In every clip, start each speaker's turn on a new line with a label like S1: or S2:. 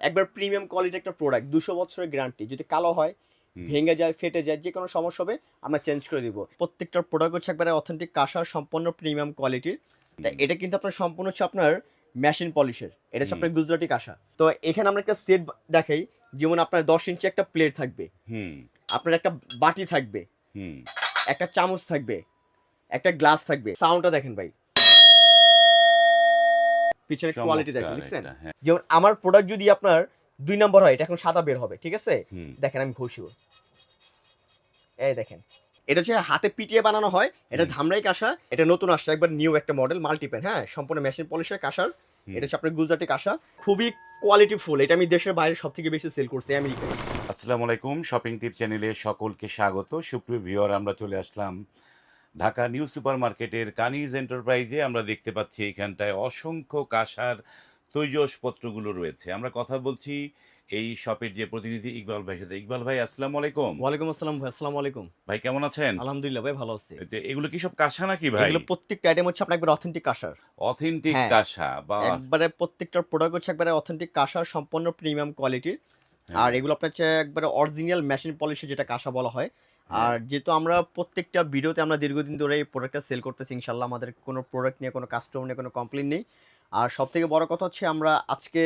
S1: একবার premium quality একটা product দুশো বছরের গ্যারান্টি যদি কালো হয় ভেঙে যায় ফেটে যায় যে কোনো সমস্যা হবে আমরা চেঞ্জ করে দিব। প্রত্যেকটা প্রোডাক্ট হচ্ছে একবারে অথেন্টিক কাঁসা সম্পূর্ণ প্রিমিয়াম কোয়ালিটির তা এটা কিন্তু আপনার সম্পূর্ণ হচ্ছে আপনার মেশিন পলিশের এটা হচ্ছে আপনার গুজরাটি কাঁসা। তো এখানে আমরা একটা সেট দেখাই যেমন আপনার দশ ইঞ্চি একটা প্লেট থাকবে।
S2: হুম।
S1: আপনার একটা বাটি থাকবে।
S2: হুম।
S1: একটা চামচ থাকবে। একটা গ্লাস থাকবে। সাউন্ডটা দেখেন ভাই। পিছনের কোয়ালিটি দেখেন দেখছেন?
S2: হ্যাঁ।
S1: যেমন আমার প্রোডাক্ট যদি আপনার দুই নম্বর হয় এটা এখন সাদা বের হবে ঠিক আছে? দেখেন আমি ঘষিও এই দেখেন। এটা হচ্ছে হাতে পিটিয়ে বানানো হয় এটা ধামরাই কাঁসা এটা নতুন আসছে একবার নিউ একটা মডেল মাল্টিপেন হ্যাঁ? সম্পূর্ণ মেশিন পলিশের কাঁসার। এটা হচ্ছে আপনার গুজরাটি কাঁসা খুবই কোয়ালিটি ফুল এটা আমি দেশের বাইরে সব থেকে বেশি সেল করছি আমেরিকায়।
S2: আসসালামু আলাইকুম শপিং টিপ চ্যানেলে সকলকে স্বাগত। সুপ্রিয় ভিউয়ার আমরা চলে আসলাম ঢাকা নিউ সুপার মার্কেটের কানিজ এন্টারপ্রাইজে আমরা দেখতে পাচ্ছি এখানটায় অসংখ্য কাঁসার তৈজসপত্রগুলো রয়েছে। আমরা কথা বলছি এই শপের যে প্রতিনিধি ইকবাল ভাই সাথে। ইকবাল ভাই আসসালামু আলাইকুম।
S1: ওয়ালাইকুম আসসালাম ভাই আসসালামু আলাইকুম।
S2: ভাই কেমন আছেন?
S1: আলহামদুলিল্লাহ ভাই ভালো আছি।
S2: এগুলো কি সব কাঁসা নাকি ভাই?
S1: এগুলো প্রত্যেকটা আইটেম হচ্ছে আপনার একবার অথেন্টিক কাঁসার।
S2: অথেন্টিক
S1: হ্যাঁ।
S2: কাঁসা বা
S1: একবারে প্রত্যেকটা প্রোডাক্ট হচ্ছে একবারে অথেন্টিক কাঁসা সম্পূর্ণ প্রিমিয়াম কোয়ালিটির
S2: হ্যাঁ।
S1: আর এগুলো আপনার হচ্ছে একবারে অরিজিনাল মেশিন পলিশের যেটা কাঁসা বলা হয় আর যেহেতু আমরা প্রত্যেকটা ভিডিওতে আমরা দীর্ঘদিন ধরে এই প্রোডাক্টটা সেল করতেছি ইনশাল্লাহ আমাদের কোনো প্রোডাক্ট নিয়ে কোনো কাস্টমার নিয়ে কোনো কমপ্লেন নেই। আর সব থেকে বড় কথা হচ্ছে আমরা আজকে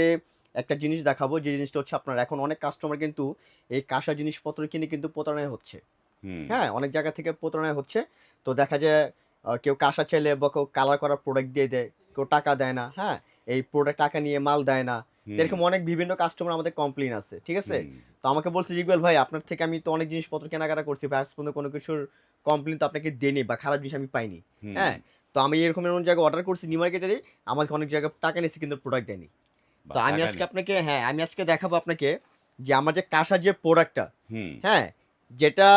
S1: একটা জিনিস দেখাবো যে জিনিসটা হচ্ছে আপনার এখন অনেক কাস্টমার কিন্তু এই কাঁসা জিনিসপত্র কিনে কিন্তু প্রতারণায় হচ্ছে। হ্যাঁ অনেক জায়গা থেকে প্রতারণায় হচ্ছে। তো দেখা যায় কেউ কাঁসা ছেলে বা কেউ কালার করা প্রোডাক্ট দিয়ে দেয় কেউ টাকা দেয় না হ্যাঁ? এই প্রোডাক্ট টাকা নিয়ে মাল দেয় না। এরকম অনেক বিভিন্ন কাস্টমার আমাদের কমপ্লেন আছে ঠিক আছে? তো আমাকে বলছে জিগুয়েল ভাই আপনার থেকে আমি তো অনেক জিনিসপত্র কেনাকাটা করছি বা আজ পর্যন্ত কোনো কিছুর কমপ্লেন তো আপনাকে দেনি বা খারাপ জিনিস আমি পাইনি। হ্যাঁ? তো আমি এরকম এরকম জায়গায় অর্ডার করছি নিউ মার্কেটেরই আমাকে অনেক জায়গায় টাকা নিয়েছি কিন্তু প্রোডাক্ট দেয়নি। তো আমি আজকে আপনাকে হ্যাঁ আমি আজকে দেখাবো আপনাকে যে আমার যে কাঁসার যে প্রোডাক্টটা হ্যাঁ যেটা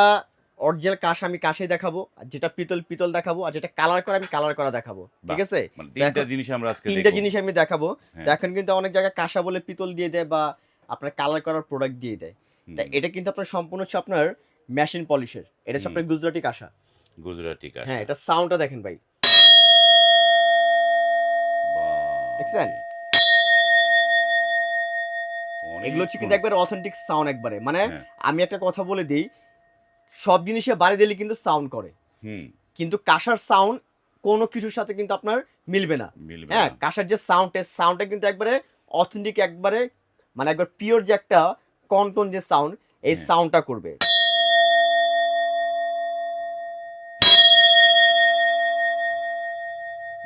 S1: অরিজিনাল কাঁসা আমি কাঁসাই দেখাবো আর যেটা পিতল পিতল দেখাবো আর যেটা কালার করা আমি কালার করা দেখাবো ঠিক আছে?
S2: মানে তিনটা জিনিস আমরা আজকে
S1: তিনটা জিনিস আমি দেখাবো।
S2: হ্যাঁ,
S1: এখন কিন্তু অনেক জায়গায় কাঁসা বলে পিতল দিয়ে দেয় বা আপনার কালার করার প্রোডাক্ট দিয়ে দেয়। তা এটা কিন্তু আপনার সম্পূর্ণ হচ্ছে আপনার মেশিন পলিশের এটা হচ্ছে আপনার গুজরাটি কাঁসা।
S2: গুজরাটি কাঁসা।
S1: হ্যাঁ এটা সাউন্ডটা দেখেন ভাই।
S2: বাহ,
S1: দেখছেন? এগুলো হচ্ছে কিন্তু। একবারে অথেন্টিক সাউন্ড একবারে। মানে
S2: হ্যাঁ,
S1: আমি একটা কথা বলে দিই সব জিনিসে বাড়ি দিলে কিন্তু সাউন্ড করে কিন্তু কাঁসার সাউন্ড কোন কিছুর সাথে কিন্তু আপনার মিলবে না হ্যাঁ। কাঁসার যে সাউন্ড সাউন্ডটা কিন্তু একবারে অথেন্টিক একবারে মানে একবার পিওর যে একটা কন্টন যে সাউন্ড এই
S2: হ্যাঁ।
S1: সাউন্ডটা করবে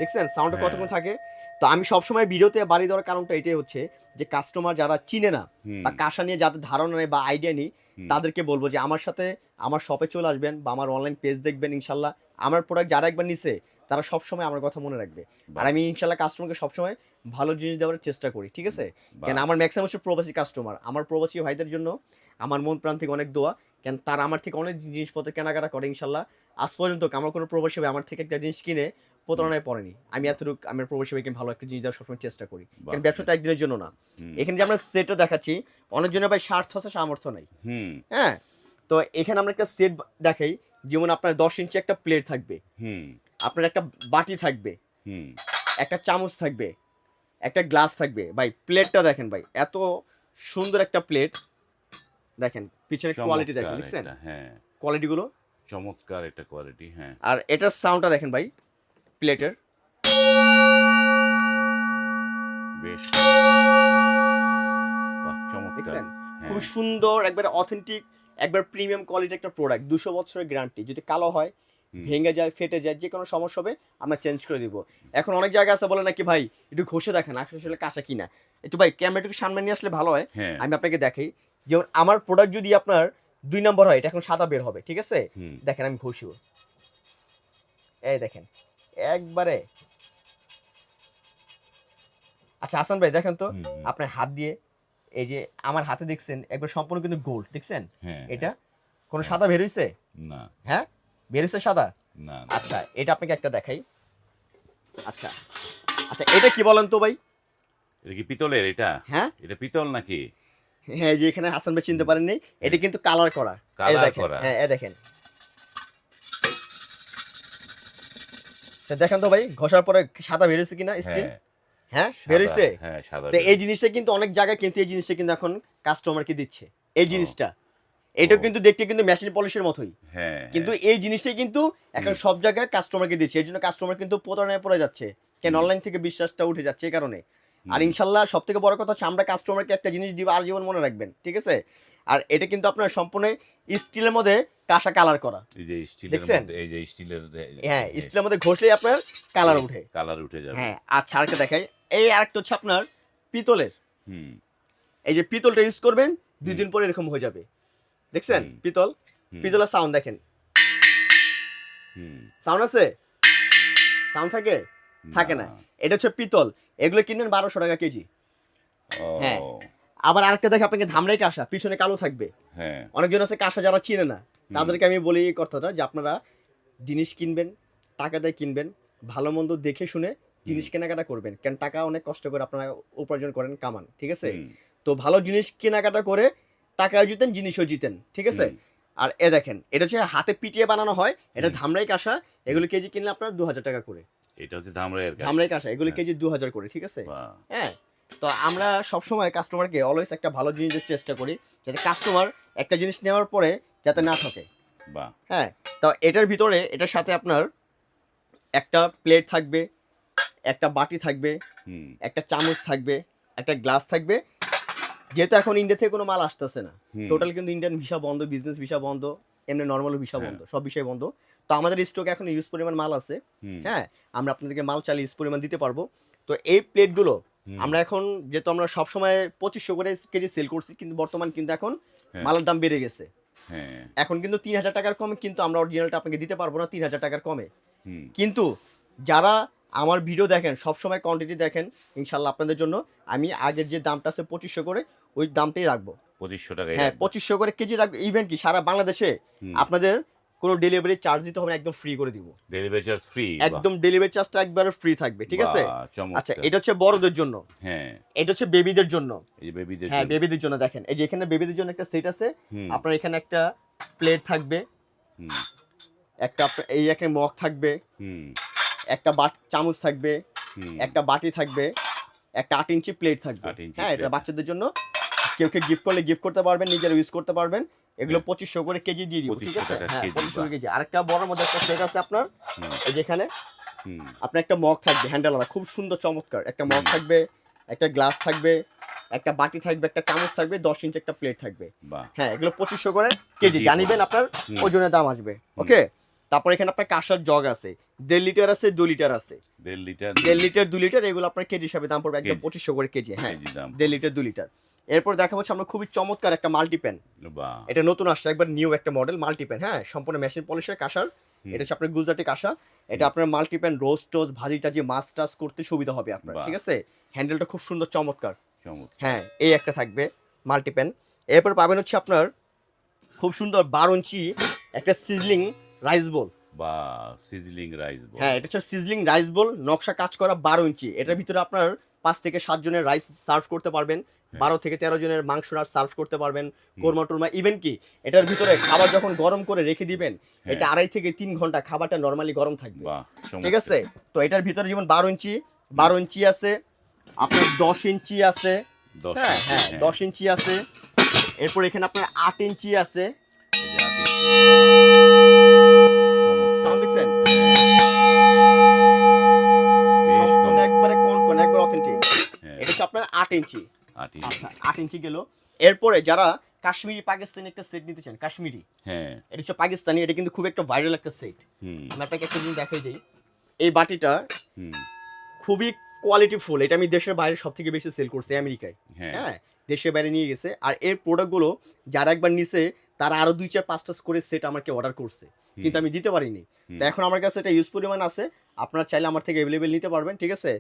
S1: দেখছেন? সাউন্ডটা
S2: হ্যাঁ।
S1: কতক্ষণ থাকে? তো আমি সবসময় ভিডিওতে বাড়ি দেওয়ার কারণটা এটাই হচ্ছে যে কাস্টমার যারা চিনে না বা কাঁসা নিয়ে যাদের ধারণা নেই বা আইডিয়া নেই তাদেরকে বলব যে আমার সাথে আমার শপে চলে আসবেন বা আমার অনলাইন পেজ দেখবেন ইনশাল্লাহ। আমার প্রোডাক্ট যারা একবার নিছে তারা সবসময় আমার কথা মনে রাখবে। আর আমি ইনশাল্লাহ কাস্টমারকে সবসময় ভালো জিনিস দেওয়ার চেষ্টা করি ঠিক আছে? কেন আমার ম্যাক্সিমাম হচ্ছে প্রবাসী কাস্টমার আমার প্রবাসী ভাইদের জন্য আমার মন প্রাণ থেকে অনেক দোয়া। কেন তারা আমার থেকে অনেক জিনিসপত্র কেনাকাটা করে ইনশাল্লাহ। আজ পর্যন্ত আমার কোনো প্রবাসী ভাই আমার থেকে একটা জিনিস কিনে প্রতারণায় পড়েনি। আমি এতটুকু আমার প্রবাসী ভাইকে ভালো একটা জিনিস দেওয়ার সবসময় চেষ্টা করি। কারণ ব্যবসা তো একদিনের জন্য না। এখানে যে আমরা সেটটা দেখাচ্ছি অনেকজনের ভাই স্বার্থ আছে সামর্থ্য নাই। হ্যাঁ? তো এখানে আমরা একটা সেট দেখাই যেমন আপনার দশ ইঞ্চি একটা প্লেট থাকবে। আপনার একটা বাটি থাকবে। একটা চামচ থাকবে। একটা গ্লাস থাকবে। ভাই প্লেটটা দেখেন ভাই এত সুন্দর একটা প্লেট দেখেন পিছনের কোয়ালিটি দেখেন দেখছেন?
S2: এটা, হ্যাঁ।
S1: কোয়ালিটিগুলো
S2: চমৎকার একটা কোয়ালিটি হ্যাঁ।
S1: আর এটার সাউন্ডটা দেখেন ভাই প্লেটের
S2: বেশ। চমৎকার। হ্যাঁ,
S1: খুব সুন্দর একবার অথেন্টিক একবার প্রিমিয়াম কোয়ালিটি একটা প্রোডাক্ট দুশো বছরের গ্যারান্টি যদি কালো হয় ভেঙে যায় ফেটে যায় যে কোনো সমস্যা হবে আমরা চেঞ্জ করে দিব। এখন অনেক জায়গা আছে বলে নাকি ভাই একটু ঘষে দেখেন আসলে কাঁচা কিনা? একটু ভাই ক্যামেরাটুকু সামনে নিয়ে আসলে ভালো হয়।
S2: হ্যাঁ।
S1: আমি আপনাকে দেখাই যেমন আমার প্রোডাক্ট যদি আপনার দুই নম্বর হয় এটা এখন সাদা বের হবে ঠিক আছে? দেখেন আমি ঘষিও এই দেখেন। একবারে। আচ্ছা হাসান ভাই দেখেন তো আপনার হাত দিয়ে এই যে আমার হাতে দেখছেন একবার সম্পূর্ণ কিন্তু গোল্ড দেখছেন?
S2: হ্যাঁ
S1: এটা কোনো সাদা বের হইছে?
S2: না।
S1: হ্যাঁ? বের হইছে সাদা?
S2: না।
S1: আচ্ছা এটা আপনাকে একটা দেখাই। আচ্ছা আচ্ছা এটা কি বলেন তো ভাই?
S2: এটা কি পিতলের এটা?
S1: হ্যাঁ।
S2: এটা পিতল নাকি?
S1: হ্যাঁ যে এখানে হাসান ভাই চিনতে পারেননি এটা কিন্তু কালার করা।
S2: কালার করা।
S1: হ্যাঁ দেখেন। দেখেন তো ভাই ঘষার পরে সাদা বেরিয়েছে কিনা স্টিল
S2: হ্যাঁ
S1: হ্যাঁ
S2: হ্যাঁ সাদা
S1: তো এই জিনিসটা কিন্তু অনেক জায়গায় কিন্তু এই জিনিসটা কিন্তু এখন কাস্টমারকে দিচ্ছে। এই জিনিসটা। এটা কিন্তু দেখতে কিন্তু মেশিন পলিশের মতোই।
S2: হ্যাঁ
S1: কিন্তু এই জিনিসটাই কিন্তু এখন সব জায়গায় কাস্টমারকে দিচ্ছে। এই জন্য কাস্টমার কিন্তু প্রতারণায় পড়ে যাচ্ছে। কেন অনলাইন থেকে বিশ্বাসটা উঠে যাচ্ছে এই কারণে। আর ইনশাল্লাহ সব থেকে বড় কথা হচ্ছে আমরা কাস্টমারকে একটা জিনিস দিব আর জীবন মনে রাখবেন। ঠিক আছে? আর এটা কিন্তু আপনার সম্পূর্ণ স্টিলের মধ্যে কাঁসা কালার করা।
S2: এই যে স্টিলের? মধ্যে এই যে স্টিলের
S1: হ্যাঁ স্টিলের মধ্যে ঘষলেই আপনার কালার উঠে।
S2: কালার উঠে যাবে।
S1: হ্যাঁ আচ্ছা আরেকটা দেখাই। এই আরেকটা হচ্ছে আপনার পিতলের।
S2: হুম।
S1: এই যে পিতলটা ইউজ করবেন দুই দিন পরে এরকম হয়ে যাবে। দেখছেন? পিতল? পিতলের সাউন্ড দেখেন।
S2: হুম,
S1: সাউন্ড আছে? সাউন্ড থাকে? থাকে না। এটা হচ্ছে পিতল। এগুলো কিনবেন বারোশো টাকা কেজি। হ্যাঁ। আবার আরেকটা দেখে আপনাকে ধামরাই কাঁসা পিছনে কালো থাকবে।
S2: হ্যাঁ।
S1: অনেকজন আছে কাঁসা যারা চিনে না। তাদেরকে আমি বলি এই কথাটা যে আপনারা জিনিস কিনবেন টাকা দিয়ে কিনবেন ভালো মন্দ দেখে শুনে জিনিস কেনাকাটা করবেন। কারণ টাকা অনেক কষ্ট করে আপনারা উপার্জন করেন কামান ঠিক আছে? তো ভালো জিনিস কেনাকাটা করে টাকাও জিতেন জিনিসও জিতেন ঠিক আছে? আর এ দেখেন এটা হচ্ছে হাতে পিটিয়ে বানানো হয় এটা। ধামরাই কাঁসা এগুলো কেজি কিনলে আপনার দু হাজার টাকা করে।
S2: এটা হচ্ছে ধামরাইয়ের কাজ
S1: ধামরাই কাঁসা এগুলো
S2: হ্যাঁ।
S1: কেজি দু হাজার করে ঠিক আছে? হ্যাঁ তো আমরা সবসময় কাস্টমারকে অলওয়েজ একটা ভালো জিনিস দেওয়ার চেষ্টা করি যাতে কাস্টমার একটা জিনিস নেওয়ার পরে যাতে না থাকে। হ্যাঁ তো এটার ভিতরে এটার সাথে আপনার একটা প্লেট থাকবে একটা বাটি থাকবে একটা চামচ থাকবে একটা গ্লাস থাকবে। যেহেতু এখন ইন্ডিয়া থেকে কোনো মাল আসতেছে না টোটাল কিন্তু ইন্ডিয়ান ভিসা বন্ধ বিজনেস ভিসা বন্ধ এমনি নর্মাল ভিসা
S2: হ্যাঁ।
S1: বন্ধ সব বিষয় বন্ধ। তো আমাদের স্টকে এখন ইউজ পরিমাণ মাল আছে। হ্যাঁ আমরা আপনাদেরকে মাল চালিয়ে ইউজ পরিমাণ দিতে পারব। তো এই প্লেটগুলো আমরা এখন যেহেতু আমরা সবসময় পঁচিশশো করে কেজি সেল করছি কিন্তু বর্তমান কিন্তু এখন
S2: হ্যাঁ।
S1: মালের দাম বেড়ে গেছে।
S2: হ্যাঁ।
S1: এখন কিন্তু তিন হাজার টাকার কমে কিন্তু আমরা অরিজিনালটা আপনাকে দিতে পারব না তিন হাজার টাকার কমে। কিন্তু যারা আমার ভিডিও দেখেন সবসময় কোয়ান্টিটি দেখেন ইনশাল্লাহ আপনাদের জন্য আমি আগের যে দামটা আছে পঁচিশশো করে ওই দামটাই রাখব।
S2: পঁচিশশো টাকা
S1: হ্যাঁ পঁচিশশো করে কেজি রাখব। ইভেন কি সারা বাংলাদেশে আপনাদের কোনো ডেলিভারি চার্জ দিতে হবে না একদম ফ্রি করে দিব।
S2: ডেলিভারি চার্জ ফ্রি
S1: একদম ডেলিভারি চার্জটা একবার ফ্রি থাকবে ঠিক আছে? আচ্ছা এটা হচ্ছে বড়দের জন্য।
S2: হ্যাঁ।
S1: এটা হচ্ছে বেবিদের জন্য।
S2: এই যে বেবিদের
S1: হ্যাঁ বেবিদের জন্য দেখেন এই যে এখানে বেবিদের জন্য একটা সেট আছে আপনার এখানে একটা প্লেট থাকবে
S2: হুম,
S1: একটা এই একটা মগ থাকবে
S2: হুম,
S1: একটা বাট চামচ থাকবে
S2: হুম,
S1: একটা বাটি থাকবে একটা আট ইঞ্চি প্লেট থাকবে। হ্যাঁ এটা বাচ্চাদের জন্য। কেউ কেউ গিফট করলে গিফট করতে পারবেন নিজেরা ইউজ করতে পারবেন। এগুলো। পঁচিশশো করে কেজি দিয়ে দিব ঠিক আছে?
S2: টাকা
S1: হ্যাঁ
S2: কেজি,
S1: পঁচিশশো কেজি। আরেকটা বড় মধ্যে একটা সেট আছে আপনার যেখানে আপনার একটা মগ থাকবে হ্যান্ডেল খুব সুন্দর চমৎকার। একটা মগ থাকবে একটা গ্লাস থাকবে একটা বাটি থাকবে একটা চামচ থাকবে দশ ইঞ্চি একটা প্লেট থাকবে। হ্যাঁ এগুলো পঁচিশশো করে কেজি জানিবেন আপনার
S2: হুম,
S1: ওজনের দাম আসবে ওকে? তারপর এখানে আপনার কাঁসার জগ আছে দেড় লিটার আছে দু লিটার আছে।
S2: দেড় লিটার
S1: দেড় লিটার দু লিটার এগুলো আপনার কেজি হিসাবে দাম পড়বে একদম। পঁচিশশো করে কেজি হ্যাঁ। দেড় লিটার দু লিটার এরপর দেখা হচ্ছে আমরা খুবই চমৎকার একটা মাল্টিপ্যান
S2: বাহ।
S1: এটা নতুন আসছে একবার নিউ একটা মডেল মাল্টিপ্যান হ্যাঁ? সম্পূর্ণ মেশিন পলিশের কাঁসার। এটা হচ্ছে আপনার গুজরাটি কাঁসা। এটা আপনার মাল্টিপ্যান রোজ টোজ ভাজি টাজি মাছ টাছ করতে সুবিধা হবে আপনার ঠিক আছে? হ্যান্ডেলটা খুব সুন্দর চমৎকার।
S2: চমৎকার।
S1: হ্যাঁ এই একটা থাকবে মাল্টিপ্যান এরপর পাবেন হচ্ছে আপনার খুব সুন্দর বারো ইঞ্চি একটা সিজলিং রাইস বোল
S2: বা সিজলিং রাইস
S1: হ্যাঁ এটা হচ্ছে সিজলিং রাইস বোল নকশা কাজ করা বারো ইঞ্চি। এটার ভিতরে আপনার পাঁচ থেকে সাত জনের রাইস সার্ভ করতে পারবেন। বারো থেকে তেরো জনের মাংস সার্ভ করতে পারবেন কোরমা টোরমা। ইভেন কি এটার ভিতরে খাবার যখন গরম করে রেখে দিবেন
S2: হ্যাঁ।
S1: এটা আড়াই থেকে তিন ঘণ্টা খাবারটা নর্মালি গরম থাকবে। ঠিক আছে? তো এটার ভিতরে যেমন বারো ইঞ্চি বারো ইঞ্চি আছে আপনার দশ ইঞ্চি আছে। হ্যাঁ হ্যাঁ
S2: হ্যাঁ।
S1: দশ ইঞ্চি আছে। এরপর এখানে আপনার আট ইঞ্চি আছে। একবারে কোন কোন একবার অথেন্টিক
S2: হ্যাঁ,
S1: এটা হচ্ছে আপনার আট ইঞ্চি। আচ্ছা আট ইঞ্চি গেল। এরপরে যারা কাশ্মীরি পাকিস্তানি একটা সেট নিতে চান কাশ্মীরি
S2: হ্যাঁ।
S1: এটা হচ্ছে পাকিস্তানি এটা কিন্তু খুব একটা ভাইরাল একটা সেট আমি আপনাকে একটা জিনিস দেখাই দিই। এই বাটিটা খুবই কোয়ালিটি ফুল এটা আমি দেশের বাইরে সব থেকে বেশি সেল করছি আমেরিকায়।
S2: হ্যাঁ।
S1: হ্যাঁ দেশের বাইরে নিয়ে গেছে। আর এর প্রোডাক্টগুলো যারা একবার নিছে তারা আরও দুই চার পাঁচটা করে সেট আমাকে অর্ডার করছে। কিন্তু আমি দিতে পারিনি। তো এখন আমার কাছে এটা ইউজ পরিমাণ আছে। আপনারা চাইলে আমার থেকে অ্যাভেলেবেল নিতে পারবেন ঠিক আছে?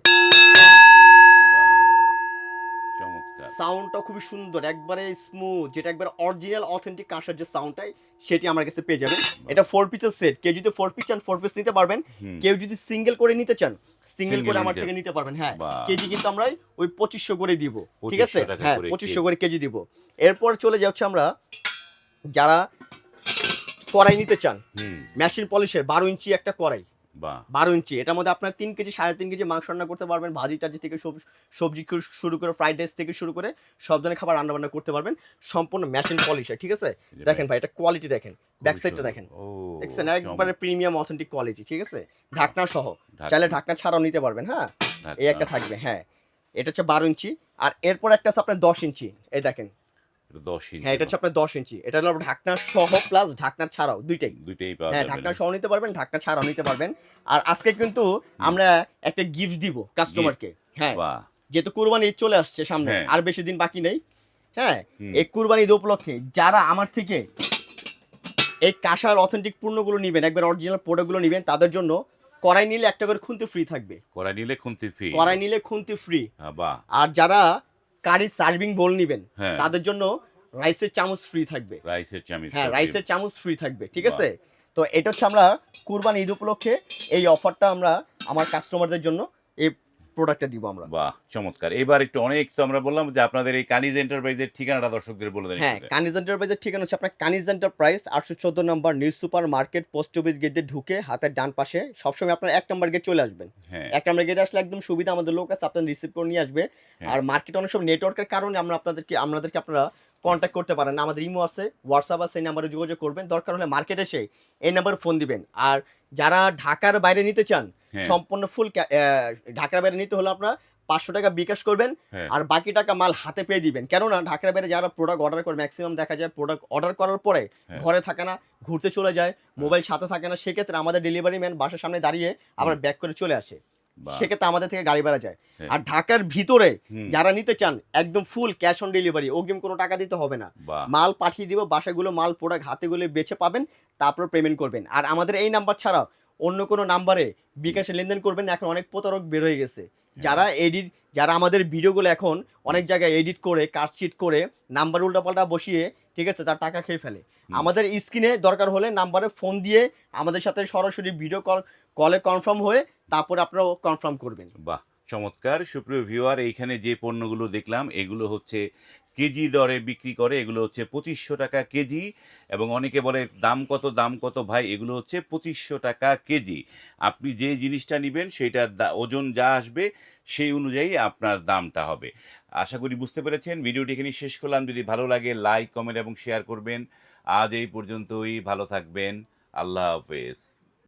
S2: বাহ,
S1: সাউন্ডটা খুবই সুন্দর একবারে স্মুথ যেটা একবার অরিজিনাল অথেন্টিক কাঁসার যে সাউন্ডটাই সেটি আমার কাছে পেয়ে যাবেন। এটা ফোর পিসের সেট কেউ যদি ফোর পিস চান ফোর পিস নিতে পারবেন। কেউ যদি সিঙ্গেল করে নিতে চান সিঙ্গেল করে আমার থেকে নিতে পারবেন হ্যাঁ। কেজি কিন্তু আমরা ওই পঁচিশশো করে দিব ঠিক আছে? হ্যাঁ পঁচিশশো করে কেজি দিব। এরপর চলে যাচ্ছে আমরা যারা কড়াই নিতে চান মেশিন পলিশের বারো ইঞ্চি একটা কড়াই। বারো ইঞ্চি। এটার মধ্যে আপনার তিন কেজি সাড়ে তিন কেজি মাংস রান্না করতে পারবেন ভাজি টাজি থেকে সবজি শুরু করে ফ্রাইড রাইস থেকে শুরু করে সব ধরনের খাবার রান্না বান্না করতে পারবেন। সম্পূর্ণ মেশিন পলিশ ঠিক আছে? দেখেন ভাই এটা কোয়ালিটি দেখেন। ব্যাক সাইডটা। দেখেন। দেখছেন? একবারে প্রিমিয়াম অথেন্টিক কোয়ালিটি ঠিক আছে? ঢাকনা সহ। চাইলে ঢাকনা ছাড়াও নিতে পারবেন হ্যাঁ? এই একটা থাকবে হ্যাঁ। এটা হচ্ছে বারো ইঞ্চি। আর এরপর একটা আছে আপনার দশ ইঞ্চি। এই দেখেন
S2: দশ ইঞ্চি
S1: হ্যাঁ এটা হচ্ছে আপনার দশ ইঞ্চি। এটা হলো ঢাকনা সহ প্লাস ঢাকনা ছাড়াও দুইটাই।
S2: দুইটাই
S1: হ্যাঁ ঢাকনা সহ নিতে পারবেন ঢাকনা ছাড়াও নিতে পারবেন। আর আজকে কিন্তু আমরা একটা গিফট দিব কাস্টমারকে হ্যাঁ যেহেতু কুরবানি ঈদ চলে আসছে সামনে। আর বেশি দিন বাকি নেই। হ্যাঁ এই কুরবানি ঈদ উপলক্ষে যারা আমার থেকে এই কাঁসার অথেন্টিক পণ্যগুলো নেবেন একবার অরিজিনাল প্রোডাক্টগুলো নেবেন তাদের জন্য কড়াই নিলে একটা করে খুন্তি ফ্রি থাকবে।
S2: কড়াই নিলে খুন্তি ফি
S1: কড়াই নিলে খুন্তি ফ্রি আর যারা কারি সার্ভিং বোল নিবেন
S2: হ্যাঁ।
S1: তাদের জন্য রাইসের চামচ ফ্রি থাকবে।
S2: রাইসের চামচ
S1: হ্যাঁ রাইসের চামচ ফ্রি থাকবে ঠিক আছে? তো এটা হচ্ছে আমরা কুরবান ঈদ উপলক্ষে এই অফারটা আমরা আমার কাস্টমারদের জন্য এই প্রোডাক্টটা দিব আমরা।
S2: বাহ চমৎকার। এবার একটু অনেক তো আমরা বললাম যে আপনাদের এই কানিজ এন্টারপ্রাইজের ঠিকানাটা দর্শকদের বলে দেন
S1: হ্যাঁ কানিজ এন্টারপ্রাইজের ঠিকানা হচ্ছে আপনার কানিজ এন্টারপ্রাইজ আটশো চোদ্দ নম্বর new super market post office gate দিয়ে ঢুকে হাতের ডান পাশে সবসময় আপনার এক নম্বর গেট চলে আসবেন।
S2: হ্যাঁ।
S1: এক নম্বর গেটে আসলে একদম সুবিধা আমাদের লোক আছে আপনার রিসিভ করে নিয়ে আসবে।
S2: হ্যাঁ।
S1: আর মার্কেট অনেক সব নেটওয়ার্কের কারণে আমরা আপনাদেরকে আপনাদেরকে আপনারা কন্ট্যাক্ট করতে পারেন। আমাদের ইমো আছে হোয়াটসঅ্যাপ আছে এই নাম্বারে যোগাযোগ করবেন। দরকার হলে মার্কেট এসে এই নাম্বারে ফোন দিবেন। আর যারা ঢাকার বাইরে নিতে চান
S2: হ্যাঁ।
S1: সম্পূর্ণ ফুল ঢাকার বাইরে নিতে হলে আপনারা পাঁচশো টাকা বিকাশ করবেন
S2: হ্যাঁ।
S1: আর বাকি টাকা মাল হাতে পেয়ে দিবেন। কেননা ঢাকার বাইরে যারা প্রোডাক্ট অর্ডার করে ম্যাক্সিমাম দেখা যায় প্রোডাক্ট অর্ডার করার পরে
S2: হ্যাঁ।
S1: ঘরে থাকে না ঘুরতে চলে যায় মোবাইল সাথে থাকে না সেক্ষেত্রে আমাদের ডেলিভারি ম্যান বাসার সামনে দাঁড়িয়ে আবার ব্যাক করে চলে আসে। সেক্ষেত্রে আমাদের থেকে গাড়ি ভাড়া যায়
S2: হ্যাঁ।
S1: আর ঢাকার ভিতরে যারা নিতে চান একদম ফুল ক্যাশ অন ডেলিভারি অগ্রিম কোনো টাকা দিতে হবে না। মাল পাঠিয়ে দিব বাসাগুলো মাল প্রোডাক্ট হাতে গুলো বেছে পাবেন তারপর পেমেন্ট করবেন। আর আমাদের এই নাম্বার ছাড়াও অন্য কোনো নাম্বারে বিকাশে লেনদেন করবেন এখন অনেক প্রতারক বের হয়ে গেছে। যারা এডিট যারা আমাদের ভিডিওগুলো এখন অনেক জায়গায় এডিট করে কাটশিট করে নাম্বার উল্টাপাল্টা বসিয়ে ঠিক আছে তার টাকা খেয়ে ফেলে। আমাদের স্ক্রিনে দরকার হলে নাম্বারে ফোন দিয়ে আমাদের সাথে সরাসরি ভিডিও কল কলে কনফার্ম হয়ে তারপর আপনারাও কনফার্ম করবেন।
S2: বাহ, চমৎকার। সুপ্রিয় ভিউয়ার, এইখানে যে পণ্যগুলো দেখলাম, এগুলো হচ্ছে কেজি দরে বিক্রি করে, এগুলো হচ্ছে পঁচিশশো টাকা কেজি এবং অনেকে বলে, দাম কত দাম কত? ভাই, এগুলো হচ্ছে পঁচিশশো টাকা কেজি। আপনি যে জিনিসটা নেবেন, সেইটার ওজন যা আসবে, সেই অনুযায়ী আপনার দামটা হবে। আশা করি বুঝতে পেরেছেন। ভিডিওটি এখানে শেষ করলাম। যদি ভালো লাগে, লাইক, কমেন্ট এবং শেয়ার করবেন। আজ এই পর্যন্তই। ভালো থাকবেন। আল্লাহ হাফেজ।